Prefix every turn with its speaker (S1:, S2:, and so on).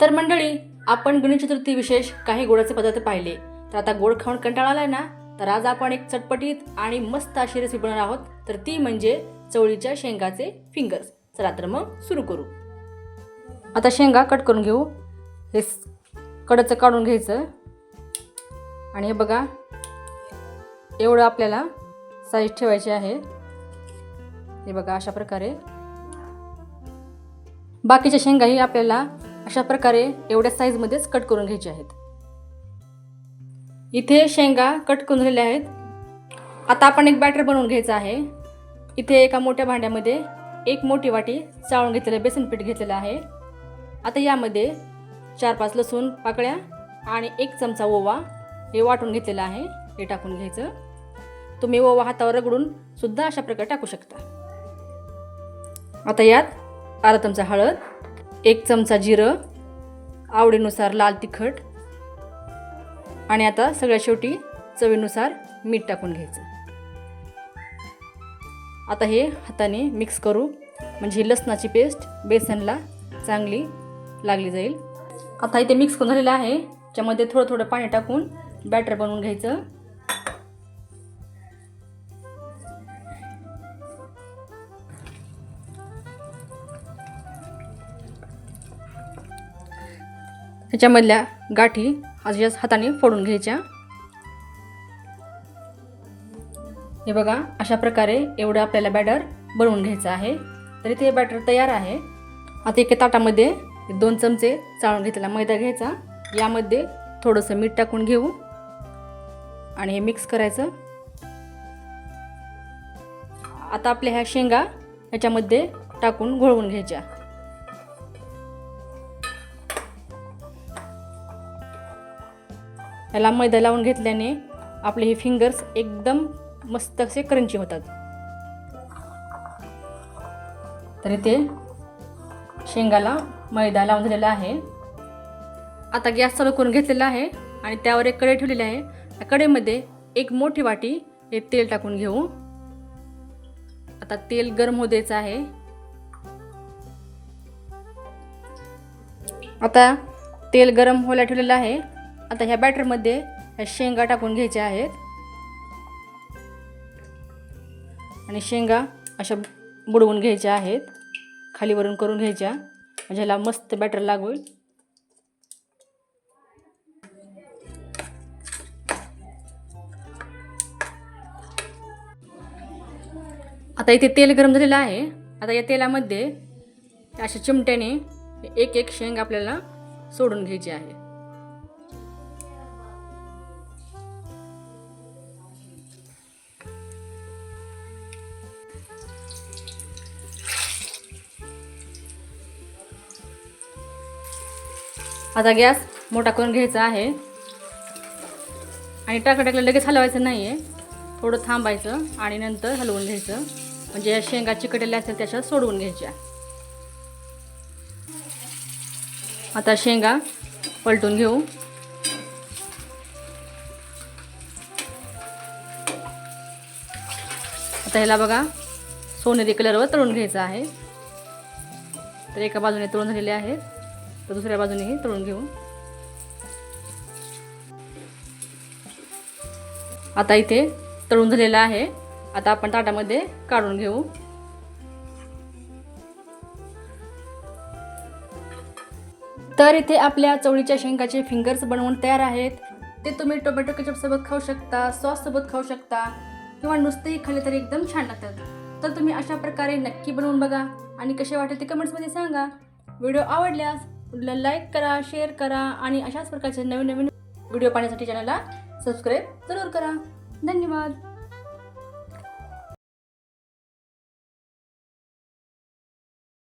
S1: तर मंडळी आपण गणेश चतुर्थी विशेष काही गोडाचे पदार्थ पाहिले. तर आता गोड खाऊन कंटाळा आलाय ना? तर आज आपण एक चटपटीत आणि मस्त अशी रेसिपी बनवणार आहोत. तर ती म्हणजे चवळीच्या शेंगाचे फिंगर्स चला तर मग सुरू करू. आता शेंगा कट करून घेऊ. हे कडचं काढून घ्यायचं. आणि हे बघा एवढं आपल्याला साईज ठेवायची आहे. हे बघा अशा प्रकारे. बाकीच्या शेंगाही आपल्याला अशा प्रकारे एवढ्या साईजमध्येच कट करून घ्यायचे आहेत. इथे शेंगा कट करून झालेल्या आहेत. आता आपण एक बॅटर बनवून घ्यायचं आहे. इथे एका मोठ्या भांड्यामध्ये एक मोठी वाटी चाळून घेतलेलं बेसन पीठ घेतलेलं आहे. आता यामध्ये चार पाच लसूण पाकळ्या आणि एक चमचा ओवा हे वाटून घेतलेलं आहे. हे टाकून घ्यायचं. तुम्ही ओवा हातावर रगडून सुद्धा अशा प्रकारे टाकू शकता. आता यात अर्धा चमचा हळद एक चमचा जिरं आवडीनुसार लाल तिखट आणि आता सगळ्यात शेवटी चवीनुसार मीठ टाकून घ्यायचं. आता हे हाताने मिक्स करू. म्हणजे लसणाची पेस्ट बेसनला चांगली लागली जाईल. आता इथे मिक्स करून झालेलं आहे. त्याच्यामध्ये थोडं थोडं पाणी टाकून बॅटर बनवून घ्यायचं. ह्याच्यामधल्या गाठी अशा हाताने फोडून घ्यायच्या. हे बघा अशा प्रकारे एवढं आपल्याला बॅटर बनवून घ्यायचं आहे. तरी ते बॅटर तयार आहे. आता एका ताटामध्ये दोन चमचे चाळून घेतलेला मैदा घ्यायचा. यामध्ये थोडंसं मीठ टाकून घेऊ. आणि हे मिक्स करायचं. आता आपल्या ह्या शेंगा ह्याच्यामध्ये टाकून घोळवून घ्यायच्या. ह्याला मैदा लावून घेतल्याने आपले हे फिंगर्स एकदम मस्त असे क्रंची होतात. तर इथे शेंगाला मैदा लावून झालेला आहे. आता गॅस चालू करून घेतलेला आहे आणि त्यावर एक कढई ठेवलेली आहे. त्या कढईमध्ये एक मोठी वाटी हे तेल टाकून घेऊ. आता तेल गरम होऊ द्यायचं आहे. आता तेल गरम व्हायला ठेवलेलं आहे. आता ह्या बॅटरमध्ये ह्या शेंगा टाकून घ्यायच्या आहेत. आणि शेंगा अशा बुडवून घ्यायच्या आहेत. खालीवरून करून घ्यायच्या. म्हणजे ह्याला मस्त बॅटर लागेल आता इथे तेल गरम झालेलं आहे. आता या तेलामध्ये अशा चिमट्याने एक एक शेंग आपल्याला सोडून घ्यायची आहे. आता गॅस मोठा करून घ्यायचा आहे. आणि टाकलं टाकलं लगेच हलवायचं नाही आहे थोडं थांबायचं आणि नंतर हलवून घ्यायचं. म्हणजे या शेंगा चिकटलेल्या असतील त्याच्यात सोडवून घ्यायच्या. आता शेंगा पलटून घेऊ. आता ह्याला बघा सोनेरी कलरवर तळून घ्यायचं आहे. तर एका बाजूने तळून झालेले आहेत. तर दुसऱ्या बाजूनेही तळून घेऊ. आता इथे तळून झालेलं आहे. आता आपण ताटामध्ये काढून घेऊ. तर इथे आपल्या चवळीच्या शेंगाचे फिंगर्स बनवून तयार आहेत. ते तुम्ही टोमॅटो केचपसोबत खाऊ शकता सॉससोबत खाऊ शकता किंवा नुसतेही खाल्ले तरी एकदम छान लागतात. तर तुम्ही अशा प्रकारे नक्की बनवून बघा. आणि कसे वाटेल ते कमेंट्समध्ये सांगा. व्हिडिओ आवडल्यास व्हिडिओला लाईक करा शेअर करा आणि अशाच प्रकारचे नवीन नवीन व्हिडिओ पाहण्यासाठी चॅनलला सबस्क्राईब जरूर करा. धन्यवाद.